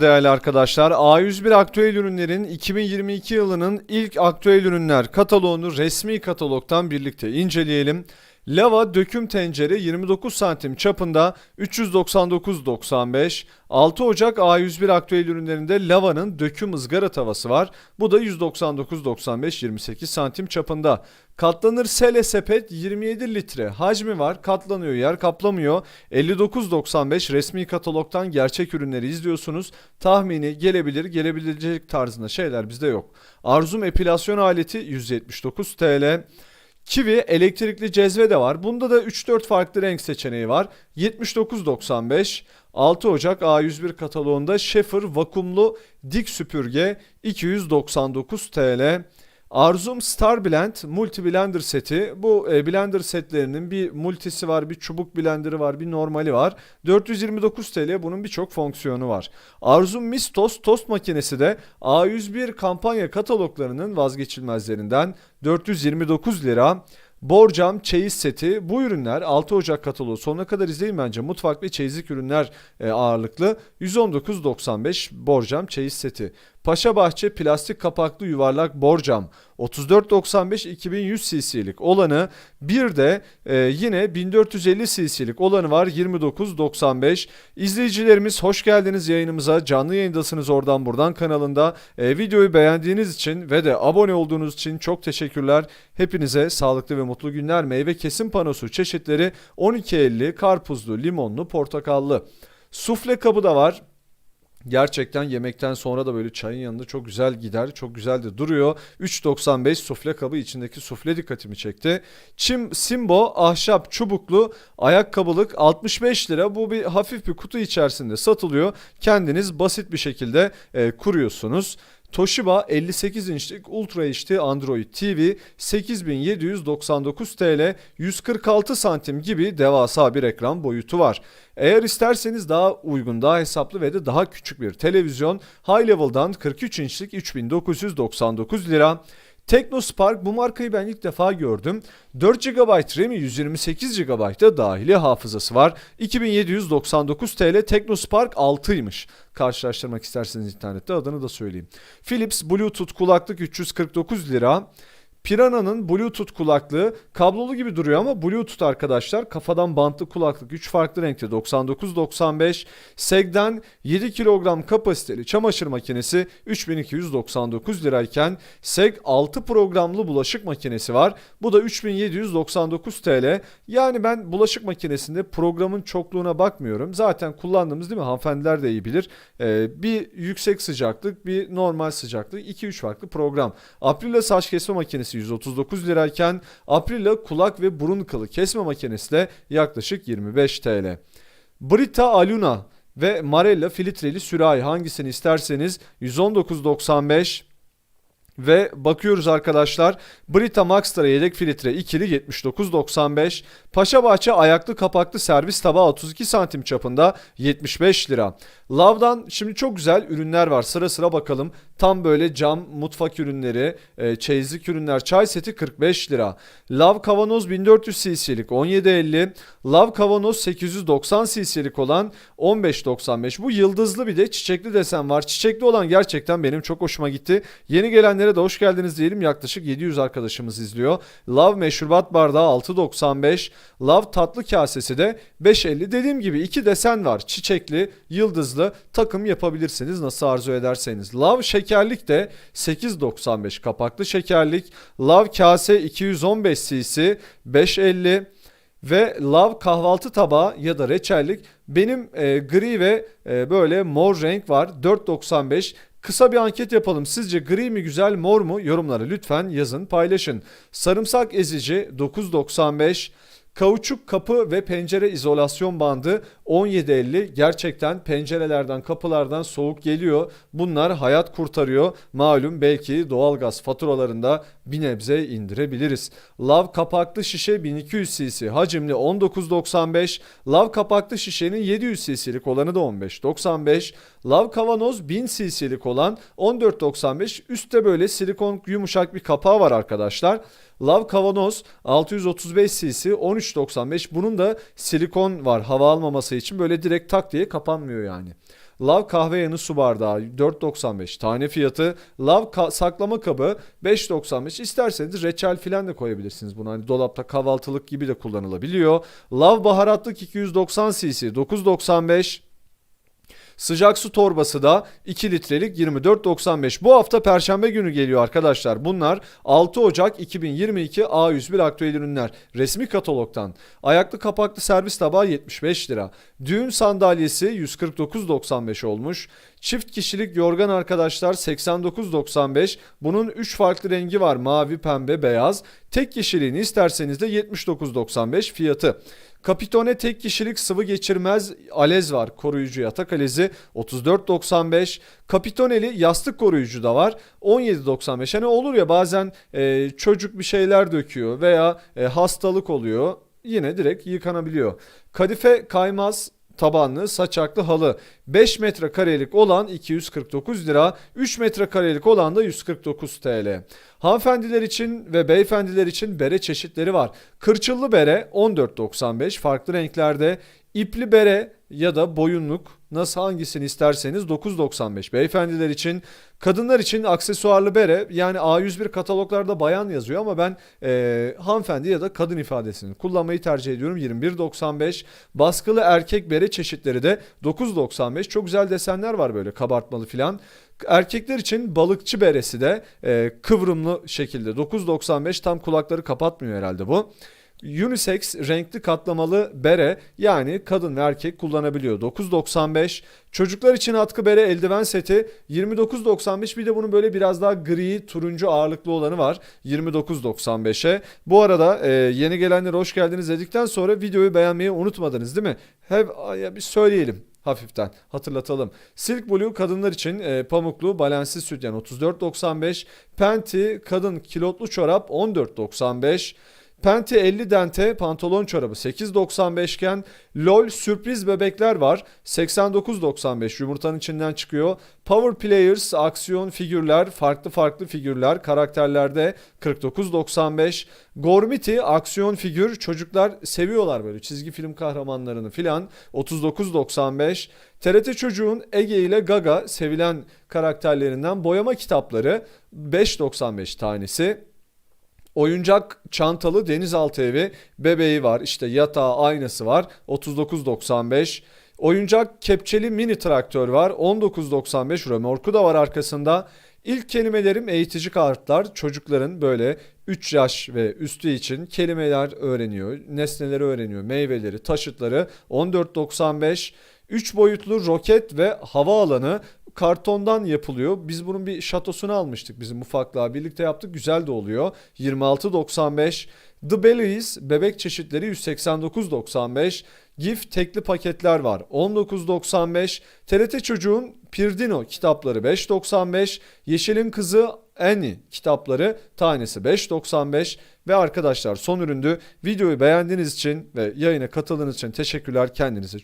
Değerli arkadaşlar, A101 aktüel ürünlerin 2022 yılının ilk aktüel ürünler kataloğunu resmi katalogdan birlikte inceleyelim. Lava döküm tencere 29 santim çapında 399.95. 6 Ocak A101 aktüel ürünlerinde lavanın döküm ızgara tavası var. Bu da 199.95 28 santim çapında. Katlanır sele sepet 27 litre hacmi var. Katlanıyor yer kaplamıyor. 59.95 resmi katalogdan gerçek ürünleri izliyorsunuz. Tahmini gelebilir gelebilecek tarzında şeyler bizde yok. Arzum epilasyon aleti 179 TL. Kiwi elektrikli cezve de var. Bunda da 3-4 farklı renk seçeneği var. 79.95. 6 Ocak A101 kataloğunda Schaefer vakumlu dik süpürge 299 TL. Arzum Star Blend Multi Blender seti. Bu e, blender setlerinin bir multisi var, bir çubuk blenderı var, bir normali var. 429 TL bunun birçok fonksiyonu var. Arzum Mistos tost makinesi de A101 kampanya kataloglarının vazgeçilmezlerinden 429 lira. Borcam çeyiz seti. Bu ürünler 6 Ocak kataloğu sonuna kadar izleyin bence. Mutfak ve çeyizlik ürünler e, ağırlıklı. 119.95 borcam çeyiz seti. Paşa Bahçe plastik kapaklı yuvarlak borcam 34.95 2100 cc'lik olanı bir de e, yine 1450 cc'lik olanı var 29.95 İzleyicilerimiz hoş geldiniz yayınımıza. Canlı yayındasınız oradan buradan kanalında. E, videoyu beğendiğiniz için ve de abone olduğunuz için çok teşekkürler. Hepinize sağlıklı ve mutlu günler. Meyve kesim panosu çeşitleri 12.50 karpuzlu limonlu portakallı. Sufle kabı da var Gerçekten yemekten sonra da böyle çayın yanında çok güzel gider. Çok güzel de duruyor. 3.95 sufle kabı içindeki sufle dikkatimi çekti. Çim Simbo ahşap çubuklu ayakkabılık 65 lira. Bu bir hafif bir kutu içerisinde satılıyor. Kendiniz basit bir şekilde e, kuruyorsunuz. Toshiba 58 inçlik Ultra HD Android TV 8799 TL 146 santim gibi devasa bir ekran boyutu var. Eğer isterseniz daha uygun, daha hesaplı ve de daha küçük bir televizyon High Level'dan 43 inçlik 3999 lira. Teknospark bu markayı ben ilk defa gördüm. 4 GB RAM'i 128 GB da dahili hafızası var. 2799 TL Teknospark 6'ymış. Karşılaştırmak isterseniz internette adını da söyleyeyim. Philips Bluetooth kulaklık 349 lira. Piranha'nın Bluetooth kulaklığı kablolu gibi duruyor ama Bluetooth arkadaşlar kafadan bantlı kulaklık 3 farklı renkte 99.95 Seg'den 7 kilogram kapasiteli çamaşır makinesi 3299 lirayken Seg 6 programlı bulaşık makinesi var. Bu da 3799 TL. Yani ben bulaşık makinesinde programın çokluğuna bakmıyorum. Zaten kullandığımız değil mi hanımefendiler de iyi bilir. Ee, bir yüksek sıcaklık bir normal sıcaklık 2-3 farklı program. Aprilia saç kesme makinesi 139 lirayken Aprilia kulak ve burun kılı kesme makinesi de yaklaşık 25 TL. Brita Aluna ve Marella filtreli sürahi hangisini isterseniz 119.95 ve bakıyoruz arkadaşlar Brita Maxtra yedek filtre ikili 79.95 Paşabahçe ayaklı kapaklı servis tabağı 32 santim çapında 75 lira. Lav'dan şimdi çok güzel ürünler var sıra sıra bakalım. Tam böyle cam mutfak ürünleri, e, çeyizlik ürünler, çay seti 45 lira. Lav kavanoz 1400 cc'lik 17.50. Lav kavanoz 890 cc'lik olan 15.95. Bu yıldızlı bir de çiçekli desen var. Çiçekli olan gerçekten benim çok hoşuma gitti. Yeni gelenlere de hoş geldiniz diyelim. Yaklaşık 700 arkadaşımız izliyor. Lav meşrubat bardağı 6.95. Lav tatlı kasesi de 5.50. Dediğim gibi iki desen var. Çiçekli, yıldızlı takım yapabilirsiniz nasıl arzu ederseniz. Lav şekerlik de 8.95 kapaklı şekerlik. Lav kase 215 cc 5.50 ve lav kahvaltı tabağı ya da reçellik benim e, gri ve e, böyle mor renk var 4.95 Kısa bir anket yapalım. Sizce gri mi güzel mor mu? Yorumlara lütfen yazın paylaşın. Sarımsak ezici 9.95 Kauçuk kapı ve pencere izolasyon bandı 17.50 gerçekten pencerelerden kapılardan soğuk geliyor. Bunlar hayat kurtarıyor. Malum belki doğalgaz faturalarında bir nebze indirebiliriz. Lav kapaklı şişe 1200 cc hacimli 19.95. Lav kapaklı şişenin 700 cc'lik olanı da 15.95. Lav kavanoz 1000 cc'lik olan 14.95. Üstte böyle silikon yumuşak bir kapağı var arkadaşlar. Lav kavanoz 635 cc 13.95 bunun da silikon var hava almaması için böyle direkt tak diye kapanmıyor yani. Lav kahve yanı su bardağı 4.95 tane fiyatı. Lav ka- saklama kabı 5.95. İsterseniz reçel filan da koyabilirsiniz buna. Hani dolapta kahvaltılık gibi de kullanılabiliyor. Lav baharatlık 290 cc 9.95. Sıcak su torbası da 2 litrelik 24.95. Bu hafta perşembe günü geliyor arkadaşlar. Bunlar 6 Ocak 2022 A101 aktüel ürünler. Resmi katalogdan. Ayaklı kapaklı servis tabağı 75 lira. Düğün sandalyesi 149.95 olmuş. Çift kişilik yorgan arkadaşlar 89.95. Bunun 3 farklı rengi var. Mavi, pembe, beyaz. Tek kişiliğini isterseniz de 79.95 fiyatı. Kapitone tek kişilik sıvı geçirmez alez var. Koruyucu yatak alezi 34.95. Kapitoneli yastık koruyucu da var. 17.95. Hani olur ya bazen e, çocuk bir şeyler döküyor veya e, hastalık oluyor. Yine direkt yıkanabiliyor. Kadife kaymaz tabanlı saçaklı halı 5 metrekarelik olan 249 lira 3 metrekarelik olan da 149 TL. Hanımefendiler için ve beyefendiler için bere çeşitleri var. Kırçıllı bere 14.95 farklı renklerde. İpli bere ya da boyunluk nasıl hangisini isterseniz 9.95 beyefendiler için. Kadınlar için aksesuarlı bere yani A101 kataloglarda bayan yazıyor ama ben eee, hanımefendi ya da kadın ifadesini kullanmayı tercih ediyorum. 21.95 baskılı erkek bere çeşitleri de 9.95 çok güzel desenler var böyle kabartmalı filan. Erkekler için balıkçı beresi de eee, kıvrımlı şekilde 9.95 tam kulakları kapatmıyor herhalde bu. Unisex renkli katlamalı bere yani kadın ve erkek kullanabiliyor. 9.95. Çocuklar için atkı bere eldiven seti 29.95. Bir de bunun böyle biraz daha gri turuncu ağırlıklı olanı var. 29.95'e. Bu arada e, yeni gelenlere hoş geldiniz dedikten sonra videoyu beğenmeyi unutmadınız değil mi? Hep ya bir söyleyelim hafiften hatırlatalım. Silk Blue kadınlar için e, pamuklu balensiz sütyen 34.95. Penti kadın kilotlu çorap 14.95. Penti 50 dente pantolon çorabı 8.95 iken LOL sürpriz bebekler var 89.95 yumurtanın içinden çıkıyor. Power Players aksiyon figürler farklı farklı figürler karakterlerde 49.95. Gormiti aksiyon figür çocuklar seviyorlar böyle çizgi film kahramanlarını filan 39.95. TRT Çocuğun Ege ile Gaga sevilen karakterlerinden boyama kitapları 5.95 tanesi. Oyuncak çantalı denizaltı evi bebeği var. İşte yatağı aynası var. 39.95. Oyuncak kepçeli mini traktör var. 19.95 römorku da var arkasında. İlk kelimelerim eğitici kartlar. Çocukların böyle 3 yaş ve üstü için kelimeler öğreniyor. Nesneleri öğreniyor. Meyveleri, taşıtları. 14.95. 3 boyutlu roket ve hava alanı kartondan yapılıyor. Biz bunun bir şatosunu almıştık bizim ufaklığa birlikte yaptık. Güzel de oluyor. 26.95. The Bellies bebek çeşitleri 189.95. GIF tekli paketler var 19.95. TRT Çocuğun Pirdino kitapları 5.95. Yeşilin Kızı Annie kitapları tanesi 5.95 ve arkadaşlar son üründü. Videoyu beğendiğiniz için ve yayına katıldığınız için teşekkürler. Kendinize